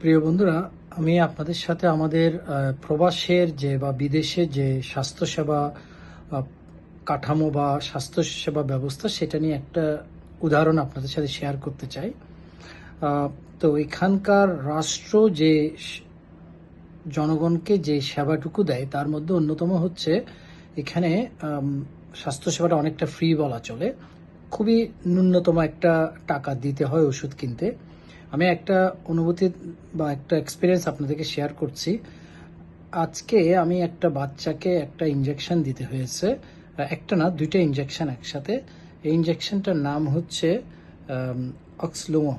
প্রিয় বন্ধুরা, আমি আপনাদের সাথে আমাদের প্রবাসের যে বা বিদেশে যে স্বাস্থ্যসেবা কাঠামো বা স্বাস্থ্যসেবা ব্যবস্থা, সেটা নিয়ে একটা উদাহরণ আপনাদের সাথে শেয়ার করতে চাই। তো এখানকার রাষ্ট্র যে জনগণকে যে সেবাটুকু দেয়, তার মধ্যে অন্যতম হচ্ছে এখানে স্বাস্থ্যসেবাটা অনেকটা ফ্রি বলা চলে। খুবই ন্যূনতম একটা টাকা দিতে হয় ওষুধ কিনতে। আমি একটা অনুভূতি বা একটা এক্সপিরিয়েন্স আপনাদেরকে শেয়ার করছি। আজকে আমি একটা বাচ্চাকে একটা ইঞ্জেকশন দিতে হয়েছে। একটা না, দুইটা ইঞ্জেকশন একসাথে। এই ইঞ্জেকশনটার নাম হচ্ছে অক্সলোমো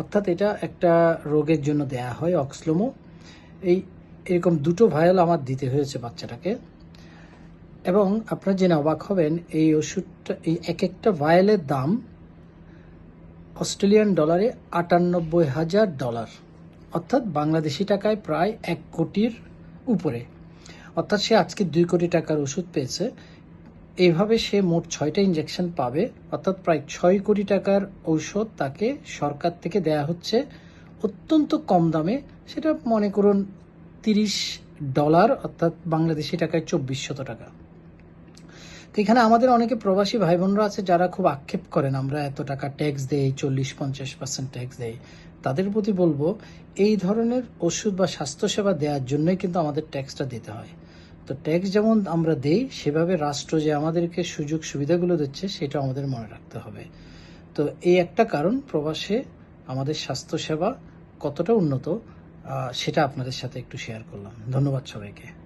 অর্থাৎ এটা একটা রোগের জন্য দেয়া হয় অক্সলোমো এই, এরকম দুটো ভায়াল আমার দিতে হয়েছে বাচ্চাটাকে। এবং আপনারা জেনে অবাক হবেন, এই ওষুধটা, এই এক একটা ভায়ালের দাম অস্ট্রেলিয়ান ডলারে আটানব্বই হাজার ডলার, অর্থাৎ বাংলাদেশি টাকায় প্রায় এক কোটির উপরে। অর্থাৎ সে আজকে দুই কোটি টাকার ওষুধ পেয়েছে। এভাবে সে মোট ছয়টা ইঞ্জেকশন পাবে, অর্থাৎ প্রায় ছয় কোটি টাকার ঔষধ তাকে সরকার থেকে দেয়া হচ্ছে। অত্যন্ত কম দামে, সেটা মনে করুন তিরিশ ডলার, অর্থাৎ বাংলাদেশি টাকায় চব্বিশ শত টাকা। তো এখানে আমাদের অনেকে প্রবাসী ভাই বোনরা আছে যারা খুব আক্ষেপ করেন, আমরা এত টাকা ট্যাক্স দেই, চল্লিশ, পঞ্চাশ পার্সেন্ট ট্যাক্স দেই। তাদের প্রতি বলব, এই ধরনের ওষুধ বা স্বাস্থ্যসেবা দেওয়ার জন্যই কিন্তু আমাদের ট্যাক্সটা দিতে হয়। তো ট্যাক্স যেমন আমরা দেই, সেভাবে রাষ্ট্র যে আমাদেরকে সুযোগ সুবিধাগুলো দিচ্ছে সেটা আমাদের মনে রাখতে হবে। তো এই একটা কারণ, প্রবাসে আমাদের স্বাস্থ্যসেবা কতটা উন্নত সেটা আপনাদের সাথে একটু শেয়ার করলাম। ধন্যবাদ সবাইকে।